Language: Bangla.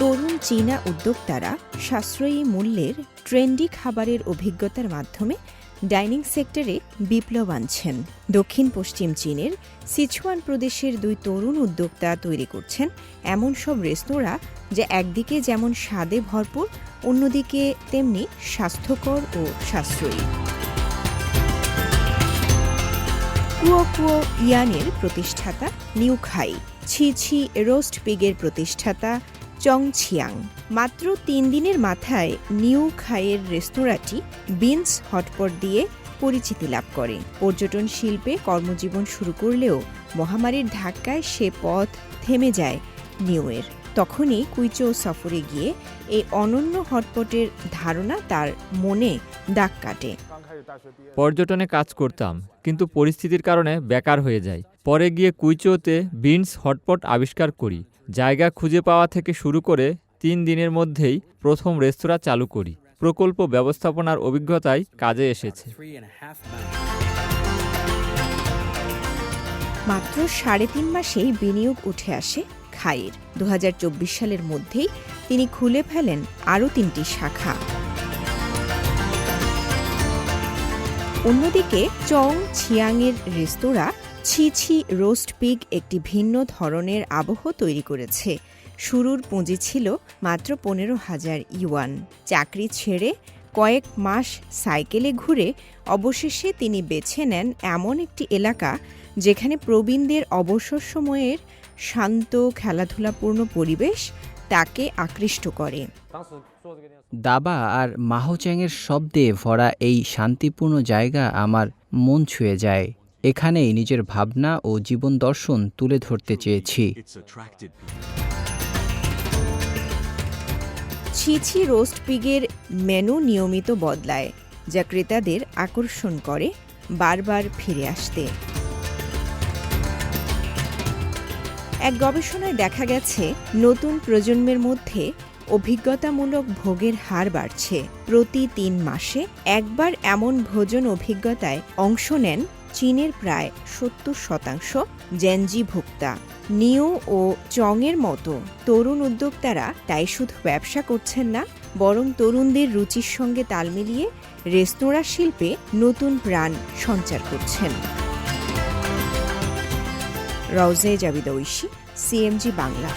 তরুণ চীনা উদ্যোক্তারা সাশ্রয়ী মূল্যের ট্রেন্ডি খাবারের অভিজ্ঞতার মাধ্যমে ডাইনিং সেক্টরে বিপ্লব আনছেন। দক্ষিণ পশ্চিম চীনের সিচুয়ান প্রদেশের দুই তরুণ উদ্যোক্তা তৈরি করছেন। এমন সব রেস্তোরাঁ যা একদিকে যেমন স্বাদে ভরপুর, অন্যদিকে তেমনি স্বাস্থ্যকর ও সাশ্রয়ী। কুয়ো কুয়ো ইয়ানের প্রতিষ্ঠাতা নিউ খাই, ছি ছি রোস্ট পিগের প্রতিষ্ঠাতা চং ছিয়াং মাত্র তিন দিনের মাথায় নিউ খাইয়ের রেস্তোরাঁটি বিনস হটপট দিয়ে পরিচিতি লাভ করে। পর্যটন শিল্পে কর্মজীবন শুরু করলেও মহামারীর ধাক্কায় সে পথ থেমে যায় নিউয়ের। তখনই কুইচো সফরে গিয়ে এই অনন্য হটপটের ধারণা তার মনে দাগ কাটে। পর্যটনে কাজ করতাম, কিন্তু পরিস্থিতির কারণে বেকার হয়ে যাই। পরে গিয়ে কুইচোতে বিনস হটপট আবিষ্কার করি, জায়গা খুঁজে পাওয়া থেকে শুরু করে তিন দিনের মধ্যেই প্রথম রেস্তোরাঁ চালু করি। প্রকল্প ব্যবস্থাপনার অভিজ্ঞতায় কাজে এসেছে। মাত্র সাড়ে তিন মাসেই বিনিয়োগ উঠে আসে খাইয়ের দু হাজার চব্বিশ সালের মধ্যেই তিনি খুলে ফেলেন আরও তিনটি শাখা। অন্যদিকে চং ছিয়াংয়ের রেস্তোরাঁ ছি ছি রোস্ট পিগ একটি ভিন্ন ধরনের আবহ তৈরি করেছে। শুরুর পুঁজি ছিল মাত্র পনেরো হাজার ইউয়ান। চাকরি ছেড়ে কয়েক মাস সাইকেলে ঘুরে অবশেষে তিনি বেছে নেন এমন একটি এলাকা যেখানে প্রবীণদের অবসর সময়ের শান্ত, খেলাধুলাপূর্ণ পরিবেশ তাকে আকৃষ্ট করে। দাবা আর মাহোচ্যাংয়ের শব্দে ভরা এই শান্তিপূর্ণ জায়গা আমার মন ছুঁয়ে যায়। এখানেই নিজের ভাবনা ও জীবন দর্শন তুলে ধরতে চেয়েছি। ছি ছি রোস্ট পিগের মেনু নিয়মিত বদলায় যা ক্রেতাদের আকর্ষণ করে বারবার ফিরে আসতে। এক গবেষণায় দেখা গেছে নতুন প্রজন্মের মধ্যে অভিজ্ঞতামূলক ভোগের হার বাড়ছে। প্রতি তিন মাসে একবার এমন ভোজন অভিজ্ঞতায় অংশ নেন চীনের প্রায় সত্তর শতাংশ জেনজি ভোক্তা। নিউ ও চংয়ের মতো তরুণ উদ্যোক্তারা তাই শুধু ব্যবসা করছেন না, বরং তরুণদের রুচির সঙ্গে তাল মিলিয়ে রেস্তোরাঁ শিল্পে নতুন প্রাণ সঞ্চার করছেন। রওজে জাবিদ ঐশী সিএমজি বাংলা।